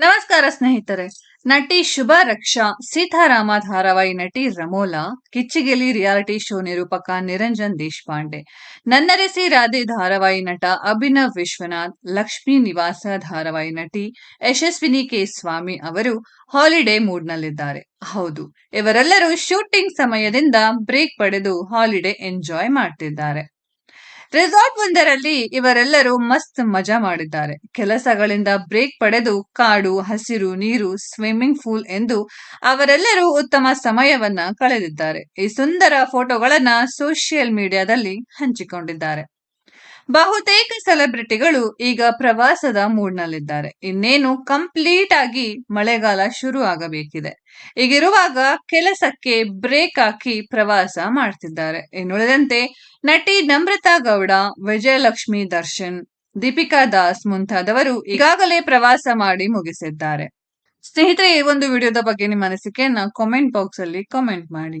ನಮಸ್ಕಾರ ಸ್ನೇಹಿತರೆ. ನಟಿ ಶುಭ ರಕ್ಷಾ, ಸೀತಾರಾಮ ಧಾರಾವಾಹಿ ನಟಿ ರಮೋಲಾ, ಕಿಚ್ಚಿಗೆಲಿ ರಿಯಾಲಿಟಿ ಶೋ ನಿರೂಪಕ ನಿರಂಜನ್ ದೇಶಪಾಂಡೆ, ನನ್ನರಸಿ ರಾಧೆ ಧಾರಾವಾಹಿ ನಟ ಅಭಿನವ್ ವಿಶ್ವನಾಥ್, ಲಕ್ಷ್ಮೀ ನಿವಾಸ ಧಾರಾವಾಹಿ ನಟಿ ಯಶಸ್ವಿನಿ ಕೆ ಸ್ವಾಮಿ ಅವರು ಹಾಲಿಡೇ ಮೂಡ್ನಲ್ಲಿದ್ದಾರೆ. ಹೌದು, ಇವರೆಲ್ಲರೂ ಶೂಟಿಂಗ್ ಸಮಯದಿಂದ ಬ್ರೇಕ್ ಪಡೆದು ಹಾಲಿಡೇ ಎಂಜಾಯ್ ಮಾಡ್ತಿದ್ದಾರೆ. ರೆಸಾರ್ಟ್ ಒಂದರಲ್ಲಿ ಇವರೆಲ್ಲರೂ ಮಸ್ತ್ ಮಜಾ ಮಾಡಿದ್ದಾರೆ. ಕೆಲಸಗಳಿಂದ ಬ್ರೇಕ್ ಪಡೆದು ಕಾಡು, ಹಸಿರು, ನೀರು, ಸ್ವಿಮ್ಮಿಂಗ್ ಪೂಲ್ ಎಂದು ಅವರೆಲ್ಲರೂ ಉತ್ತಮ ಸಮಯವನ್ನ ಕಳೆದಿದ್ದಾರೆ. ಈ ಸುಂದರ ಫೋಟೋಗಳನ್ನ ಸೋಷಿಯಲ್ ಮೀಡಿಯಾದಲ್ಲಿ ಹಂಚಿಕೊಂಡಿದ್ದಾರೆ. ಬಹುತೇಕ ಸೆಲೆಬ್ರಿಟಿಗಳು ಈಗ ಪ್ರವಾಸದ ಮೂಡ್ನಲ್ಲಿದ್ದಾರೆ. ಇನ್ನೇನು ಕಂಪ್ಲೀಟ್ ಆಗಿ ಮಳೆಗಾಲ ಶುರು ಆಗಬೇಕಿದೆ. ಈಗಿರುವಾಗ ಕೆಲಸಕ್ಕೆ ಬ್ರೇಕ್ ಹಾಕಿ ಪ್ರವಾಸ ಮಾಡ್ತಿದ್ದಾರೆ. ಇನ್ನುಳಿದಂತೆ ನಟಿ ನಮ್ರತಾ ಗೌಡ, ವಿಜಯಲಕ್ಷ್ಮಿ ದರ್ಶನ್, ದೀಪಿಕಾ ದಾಸ್ ಮುಂತಾದವರು ಈಗಾಗಲೇ ಪ್ರವಾಸ ಮಾಡಿ ಮುಗಿಸಿದ್ದಾರೆ. ಸ್ನೇಹಿತರೆ, ಈ ಒಂದು ವಿಡಿಯೋದ ಬಗ್ಗೆ ನಿಮ್ಮ ಅನಿಸಿಕೆಯನ್ನ ಕಾಮೆಂಟ್ ಬಾಕ್ಸ್ ಅಲ್ಲಿ ಕಾಮೆಂಟ್ ಮಾಡಿ.